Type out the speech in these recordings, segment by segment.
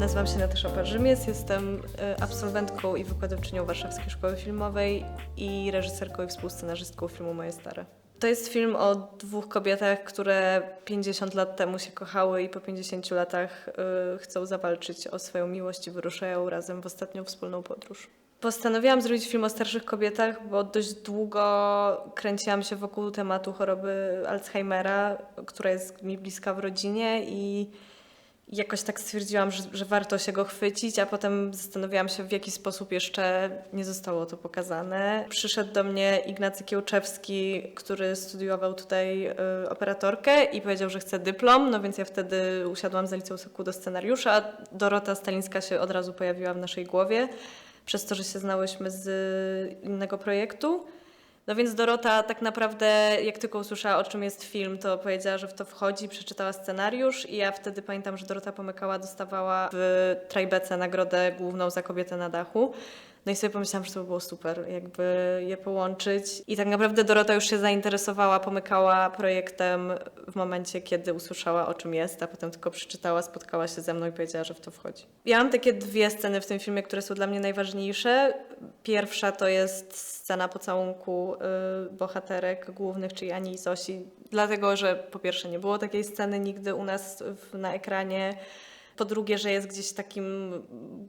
Nazywam się Natasza Parzymiec, jestem e, absolwentką i wykładowczynią Warszawskiej Szkoły Filmowej i reżyserką i współscenarzystką filmu Moje Stare. To jest film o dwóch kobietach, które 50 lat temu się kochały i po 50 latach e, chcą zawalczyć o swoją miłość i wyruszają razem w ostatnią wspólną podróż. Postanowiłam zrobić film o starszych kobietach, bo dość długo kręciłam się wokół tematu choroby Alzheimera, która jest mi bliska w rodzinie i jakoś tak stwierdziłam, że, że warto się go chwycić, a potem zastanawiałam się, w jaki sposób jeszcze nie zostało to pokazane. Przyszedł do mnie Ignacy Kiełczewski, który studiował tutaj y, operatorkę i powiedział, że chce dyplom, no więc ja wtedy usiadłam za liceum do scenariusza, Dorota Stalińska się od razu pojawiła w naszej głowie, przez to, że się znałyśmy z innego projektu. No więc Dorota tak naprawdę, jak tylko usłyszała, o czym jest film, to powiedziała, że w to wchodzi, przeczytała scenariusz i ja wtedy pamiętam, że Dorota Pomykała dostawała w Trajbece nagrodę główną za kobietę na dachu. No i sobie pomyślałam, że to by było super, jakby je połączyć. I tak naprawdę Dorota już się zainteresowała, pomykała projektem w momencie, kiedy usłyszała, o czym jest, a potem tylko przeczytała, spotkała się ze mną i powiedziała, że w to wchodzi. Ja mam takie dwie sceny w tym filmie, które są dla mnie najważniejsze. Pierwsza to jest scena pocałunku y, bohaterek głównych, czyli Ani i Zosi, dlatego, że po pierwsze nie było takiej sceny nigdy u nas w, na ekranie, po drugie, że jest gdzieś takim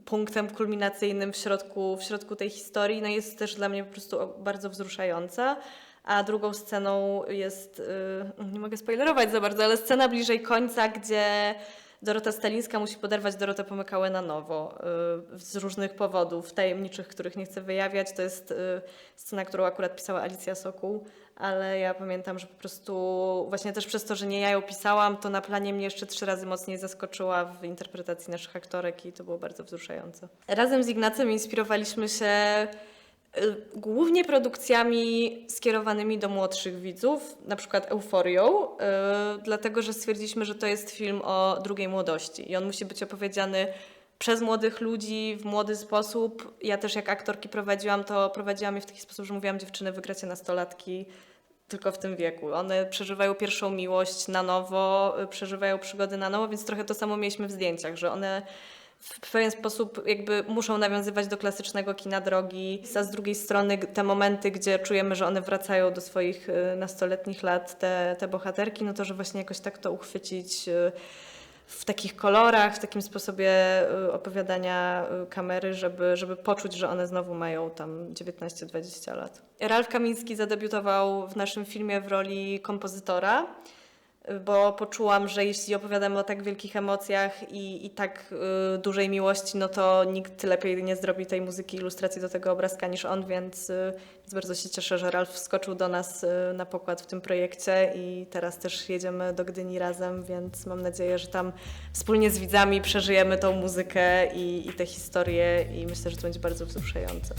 punktem kulminacyjnym w środku, w środku tej historii, no jest też dla mnie po prostu bardzo wzruszająca. A drugą sceną jest, y, nie mogę spoilerować za bardzo, ale scena bliżej końca, gdzie Dorota Stalińska musi poderwać Dorotę Pomykałę na nowo y, z różnych powodów, tajemniczych, których nie chcę wyjawiać. To jest y, scena, którą akurat pisała Alicja Sokół, ale ja pamiętam, że po prostu właśnie też przez to, że nie ja ją pisałam, to na planie mnie jeszcze trzy razy mocniej zaskoczyła w interpretacji naszych aktorek i to było bardzo wzruszające. Razem z Ignacem inspirowaliśmy się głównie produkcjami skierowanymi do młodszych widzów, na przykład Euforią, y, dlatego że stwierdziliśmy, że to jest film o drugiej młodości i on musi być opowiedziany przez młodych ludzi w młody sposób. Ja też jak aktorki prowadziłam, to prowadziłam je w taki sposób, że mówiłam dziewczyny, wygracie nastolatki tylko w tym wieku. One przeżywają pierwszą miłość na nowo, y, przeżywają przygody na nowo, więc trochę to samo mieliśmy w zdjęciach, że one w pewien sposób jakby muszą nawiązywać do klasycznego kina drogi, a z drugiej strony te momenty, gdzie czujemy, że one wracają do swoich y, nastoletnich lat, te, te bohaterki, no to że właśnie jakoś tak to uchwycić y, w takich kolorach, w takim sposobie y, opowiadania kamery, żeby, żeby poczuć, że one znowu mają tam 19-20 lat. Ralf Kamiński zadebiutował w naszym filmie w roli kompozytora bo poczułam, że jeśli opowiadamy o tak wielkich emocjach i, i tak y, dużej miłości, no to nikt lepiej nie zrobi tej muzyki, ilustracji do tego obrazka niż on, więc, y, więc bardzo się cieszę, że Ralf wskoczył do nas y, na pokład w tym projekcie i teraz też jedziemy do Gdyni razem, więc mam nadzieję, że tam wspólnie z widzami przeżyjemy tą muzykę i, i te historie i myślę, że to będzie bardzo wzruszające.